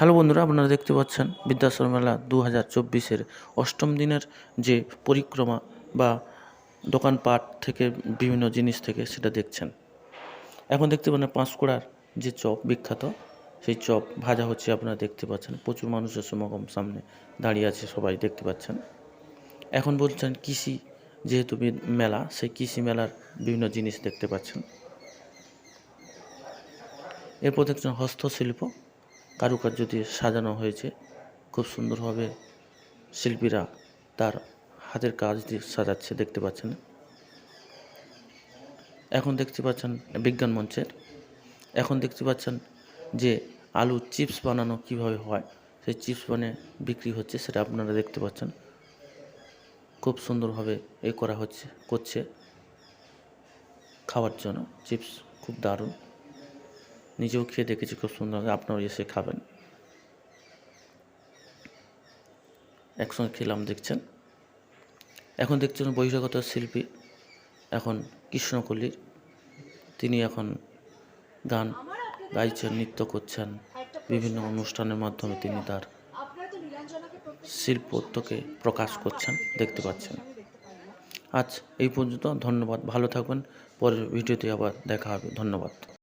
Hello বন্ধুরা, আপনারা দেখতে পাচ্ছেন বিদ্যাশ্রম মেলা দু হাজার চব্বিশের অষ্টম দিনের যে পরিক্রমা বা দোকানপাট থেকে বিভিন্ন জিনিস থেকে সেটা দেখছেন। এখন দেখতে পাচ্ছেন পাঁশকুড়ার যে চপ বিখ্যাত, সেই চপ ভাজা হচ্ছে আপনারা দেখতে পাচ্ছেন। প্রচুর মানুষের সমাগম সামনে দাঁড়িয়ে আছে সবাই দেখতে পাচ্ছেন। এখন বলছেন কৃষি যেহেতু মেলা, সেই কৃষি মেলার বিভিন্ন জিনিস দেখতে পাচ্ছেন। এরপর দেখছেন হস্তশিল্প। কারুকার্য দিয়ে সাজানো হয়েছে। খুব সুন্দরভাবে শিল্পীরা তার হাতের কাজ দিয়ে সাজাচ্ছে, দেখতে পাচ্ছেন। এখন দেখতে পাচ্ছেন বিজ্ঞান মঞ্চের। এখন দেখতে পাচ্ছেন যে আলু চিপস বানানো কীভাবে হয়, সেই চিপস বানিয়ে বিক্রি হচ্ছে, সেটা আপনারা দেখতে পাচ্ছেন। খুব সুন্দরভাবে এ করা হচ্ছে, করছে। খাওয়ার জন্য চিপস খুব দারুণ। নিজেও খেয়ে দেখেছি খুব সুন্দর লাগে আপনারাও এসে খাবেন। একসঙ্গে খেলাম, দেখছেন? এখন দেখছেন বহিরাগত শিল্পী, এখন কৃষ্ণকলির। তিনি এখন গান গাইছেন, নৃত্য করছেন, বিভিন্ন অনুষ্ঠানের মাধ্যমে তিনি তার শিল্পত্বকে প্রকাশ করছেন, দেখতে পাচ্ছেন। আজ এই পর্যন্ত, ধন্যবাদ, ভালো থাকবেন। পরের ভিডিওতে আবার দেখা হবে, ধন্যবাদ।